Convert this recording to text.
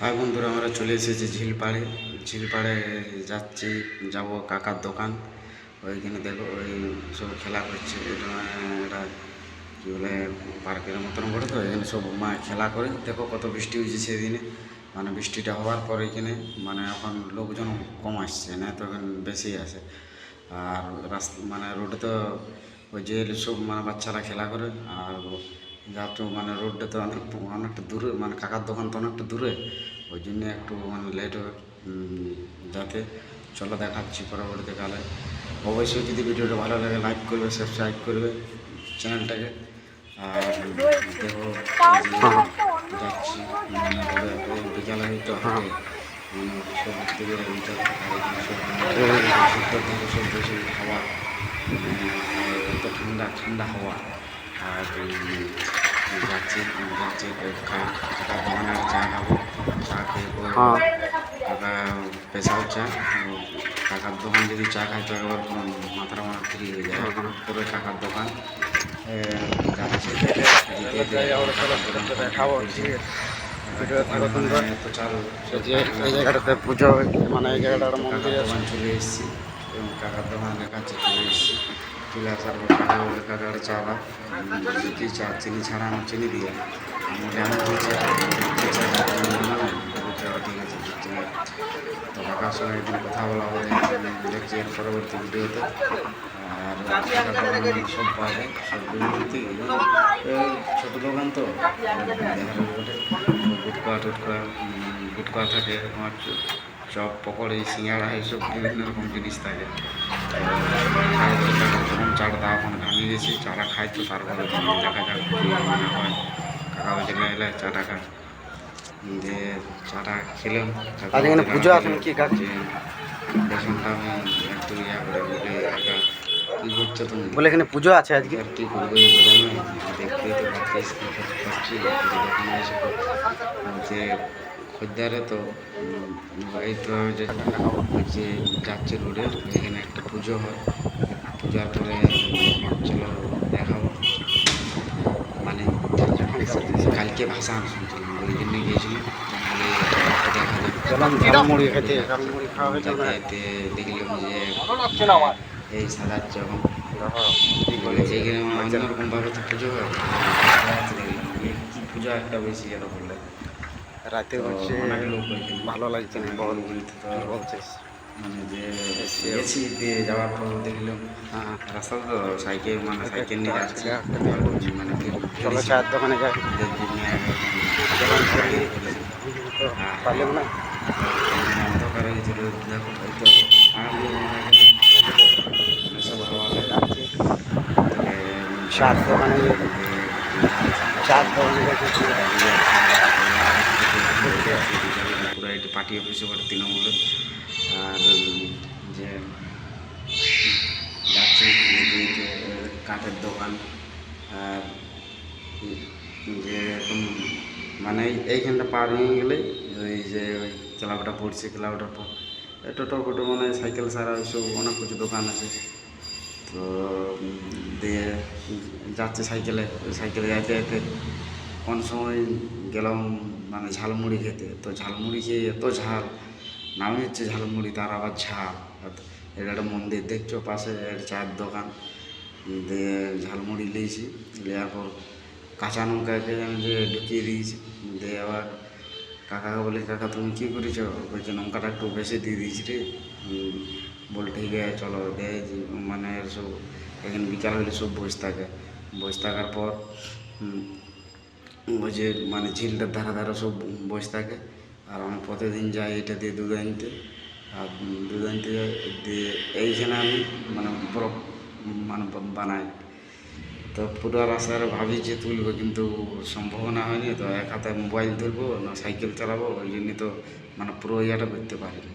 High বন্ধুরা, আমরা চলে এসেছি ঝিলপাড়ে। ঝিলপাড়ে যাচ্ছি, যাব কাকার দোকান। ওইখানে দেখো, ওই সব খেলা করছে। এটা কী বলে, পার্কের মতন করে তো এখানে সব মা খেলা করে। দেখো কত বৃষ্টি হয়েছে সেদিনে। মানে বৃষ্টিটা হওয়ার পর এখানে মানে এখন লোকজন কম আসছে, না তো এখন বেশি আসে আর রাস্তা মানে রোডে তো ওই যে সব মানে বাচ্চারা খেলা করে। আর যাত্র মানে রোডটা তো অনেক অনেকটা দূরে মানে কাকার দোকান তো অনেকটা দূরে। ওই জন্য একটু মানে লেট হবে যাতে চলো দেখাচ্ছি পরবর্তী কালে। অবশ্যই যদি ভিডিওটা ভালো লাগে লাইক করবে সাবস্ক্রাইব করবে চ্যানেলটাকে। আর দেখো যাচ্ছি বিকালে হয়তো হবে থেকে সব বেশি হাওয়া ঠান্ডা ঠান্ডা হাওয়া আর যাচ্ছি যাচ্ছি দোকানে চা খাব চা খেয়ে কাকা স্পেশাল চা ও কাকার দোকান যদি চা খাই তো একবার মাথার মাথা ফ্রি হয়ে যায় পুরো কাকার দোকান যাচ্ছি এই জায়গাটাতে পুজো মানে এই জায়গাটা মন্দির চলে এসেছি এবং কাকার দোকানের কাছে চলে এসেছি। চলে আসার পর কাকা বলে কাকার চা বা কি চা চিনি ছাড়া আমার চিনি দিয়ে আমি বলছি কি চা চা চিনি বানাবেন? বলছে, "ও, ঠিক আছে দিচ্ছি না।" তো কাকার সঙ্গে একদিন কথা বলা হবে দেখছি এর পরবর্তী ভিডিওতে আর সব পাওয়া যায় ছোটো দোকান তো গুটকা টুটকা গুটকা থাকে তোমার চপ পকোড়ি সিঙ্গাড়া এইসব বিভিন্ন রকম জিনিস থাকে চাটা দাওয়া এখন ঘামে গেছি চাটা খাই তো তারপরে দেখা যাক মনে হয় কাকা বলছে এলে চাটা খা। দিয়ে চাটা খেলাম। এখানে পুজো বেসনটা আমি একটু ইয়া করে বলে কাকা কী করছ তুমি? বলে এখানে পুজো আছে আজকে। আর কি করব এই গরমে দেখতেই তো পাচ্ছিস কি করছি এসে। যে খদ্দারে তো এই তো ওই যে যাচ্ছে রোডে এখানে একটা পুজো হয়। পূজার পরে চলো দেখাবো। মানে কালকে ভাষা শুনছিলাম ওই জন্য গিয়েছিলাম। দেখলাম যে এই সাদা যখন বলে এইখানে অন্যরকম ভাবে তো পুজো হয়। কি পূজা একটা বেশি রাতে হচ্ছে ভালো লাগছে না বল। তো বলছিস? মানে যে গেছি দিয়ে যাওয়ার পর দেখলাম হ্যাঁ রাস্তা তো সাইকেল মানে সাইকেল নিয়ে যাচ্ছে মানে চলো চায়ের দোকানে যাই পারলাম না অন্ধকার হয়ে গেছিল দেখো মানে সব হাওয়া যাচ্ছি চার দোকানে চার দোকানে পুরো এটা পার্টি অফিসে তৃণমূলের আর যে যাচ্ছে কাঠের দোকান, আর যে এরকম মানে এইখানটা পার হয়ে গেলেই ওই যে ওই ক্লাবটা পড়ছে, ক্লাবটার পর টোটো ফোটো মানে সাইকেল সারা ওইসব অনেক কিছু দোকান আছে। তো দিয়ে যাচ্ছে সাইকেলে সাইকেলে যাইতে যাইতে কোন সময় গেলাম মানে ঝালমুড়ি খেতে। তো ঝালমুড়ি খেয়ে এত ঝাল নামই হচ্ছে ঝালমুড়ি, তার আবার ঝাল। এটা একটা মন্দির, দেখছ পাশে চায়ের দোকান। দিয়ে ঝালমুড়ি নিয়েছি নেওয়ার পর কাঁচা লঙ্কাকে আমি যে ঢুকিয়ে দিয়েছি। দিয়ে আবার কাকাকে বলি, কাকা, তুমি কী করেছ? বলছে, লঙ্কাটা একটু বেশি দিয়ে দিয়েছি রে। বল ঠিক আছে চলো দেয় মানে সব, এখানে বিকাল হলে সব বসে থাকে। বসে থাকার পর ওই যে মানে ঝিলটার ধারে ধারে সব বসে থাকে। আর আমি প্রতিদিন যাই এটা দিয়ে দুধ আনতে আর দুধ আনতে দিয়ে এইখানে আমি মানে বরফ মানে বানাই। তো পুরো রাস্তার ভাবি যে তুলবো কিন্তু সম্ভাবনা হয়নি। তো এক হাতে মোবাইল তুলবো না সাইকেল চালাবো, ওই জন্য তো মানে পুরো ইয়েটা করতে পারিনি।